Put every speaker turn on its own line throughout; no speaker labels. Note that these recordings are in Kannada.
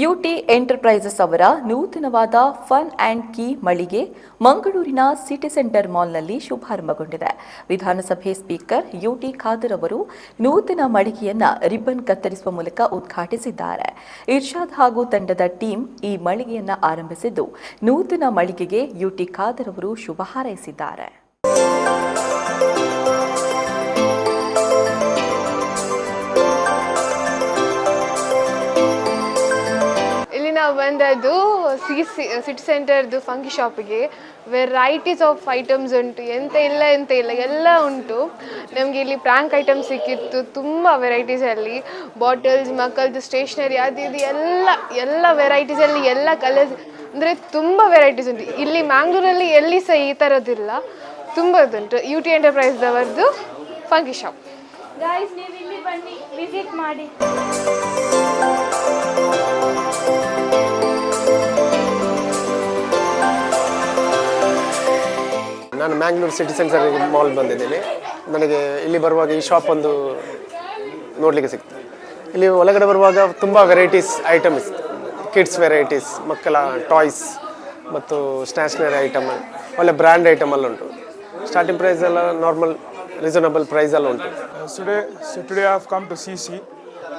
ಯುಟಿ ಎಂಟರ್ಪ್ರೈಸಸ್ ಅವರ ನೂತನವಾದ ಫನ್ ಆ್ಯಂಡ್ ಕೀ ಮಳಿಗೆ ಮಂಗಳೂರಿನ ಸಿಟಿ ಸೆಂಟರ್ ಮಾಲ್ನಲ್ಲಿ ಶುಭಾರಂಭಗೊಂಡಿದೆ. ವಿಧಾನಸಭೆ ಸ್ಪೀಕರ್ ಯುಟಿ ಖಾದರ್ ಅವರು ನೂತನ ಮಳಿಗೆಯನ್ನು ರಿಬ್ಬನ್ ಕತ್ತರಿಸುವ ಮೂಲಕ ಉದ್ಘಾಟಿಸಿದ್ದಾರೆ. ಇರ್ಷಾದ್ ಹಾಗೂ ತಂಡದ ಟೀಮ್ ಈ ಮಳಿಗೆಯನ್ನು ಆರಂಭಿಸಿದ್ದು, ನೂತನ ಮಳಿಗೆಗೆ ಯುಟಿ ಖಾದರ್ ಅವರು ಶುಭ ಹಾರೈಸಿದ್ದಾರೆ.
ನಾವು ಬಂದದ್ದು ಸಿ ಸಿಟಿ ಸೆಂಟರ್ದು ಫಂಕಿ ಶಾಪಿಗೆ ವೆರೈಟೀಸ್ ಆಫ್ ಐಟಮ್ಸ್ ಉಂಟು, ಎಂತ ಇಲ್ಲ ಎಂತ ಇಲ್ಲ, ಎಲ್ಲ ಉಂಟು. ನಮಗೆ ಇಲ್ಲಿ ಪ್ರ್ಯಾಂಕ್ ಐಟಮ್ ಸಿಕ್ಕಿತ್ತು, ತುಂಬ ವೆರೈಟೀಸಲ್ಲಿ ಬಾಟಲ್ಸ್ ಮಕ್ಕಳದ್ದು ಸ್ಟೇಷ್ನರಿ ಅದು ಇದು, ಎಲ್ಲ ಎಲ್ಲ ವೆರೈಟೀಸಲ್ಲಿ ಎಲ್ಲ ಕಲರ್ಸ್ ಅಂದರೆ ತುಂಬ ವೆರೈಟೀಸ್ ಉಂಟು. ಇಲ್ಲಿ ಮ್ಯಾಂಗ್ಳೂರಲ್ಲಿ ಎಲ್ಲಿ ಸಹ ಈ ಥರದ್ದಿಲ್ಲ ತುಂಬದುಂಟು ಯು ಟಿ ಎಂಟರ್ಪ್ರೈಸ್ದವರದ್ದು ಫಂಕಿ ಶಾಪ್
ಗಾಯ್ಸ್ ನೀವು ಇಲ್ಲಿ ಬನ್ನಿ ವಿಸಿಟ್ ಮಾಡಿ.
ನಾನು ಮ್ಯಾಂಗ್ಳೂರು ಸಿಟಿ ಸೆಂಟರ್ ಮಾಲ್ ಬಂದಿದ್ದೀನಿ. ನನಗೆ ಇಲ್ಲಿ ಬರುವಾಗ ಈ ಶಾಪ್ ಒಂದು ನೋಡಲಿಕ್ಕೆ ಸಿಕ್ತು. ಇಲ್ಲಿ ಒಳಗಡೆ ಬರುವಾಗ ತುಂಬ ವೆರೈಟೀಸ್ ಐಟಮ್ಸ್ ಕಿಡ್ಸ್ ವೆರೈಟೀಸ್ ಮಕ್ಕಳ ಟಾಯ್ಸ್ ಮತ್ತು ಸ್ಟ್ಯಾಷನರಿ ಐಟಮ್ ಒಳ್ಳೆ ಬ್ರ್ಯಾಂಡ್ ಐಟಮ್ ಎಲ್ಲ ಉಂಟು. ಸ್ಟಾರ್ಟಿಂಗ್ ಪ್ರೈಸ್ ಎಲ್ಲ ನಾರ್ಮಲ್ ರೀಸನಬಲ್ ಪ್ರೈಸ್ ಎಲ್ಲ ಉಂಟು.
ಸುಡೇ ಸುಡೇ so come to see see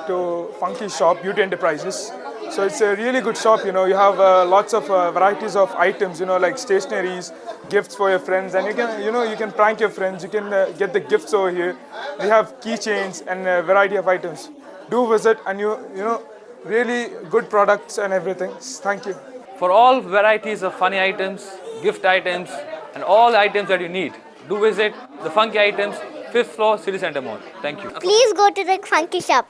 to funky shop beauty enterprises. So it's a really good shop. You know, you have uh, lots of uh, varieties of items. You know, like stationaries, gifts for your friends, and you can, you know, you can prank your friends. You can uh, get the gifts over here. We have keychains and a variety of items. Do visit, and you, you know, really good products and everything. Thank you.
for all varieties of funny items, gift items, and all items that you need. Do visit the Funky Items, 5th floor, City Center Mall. Thank you.
Please go to the funky shop.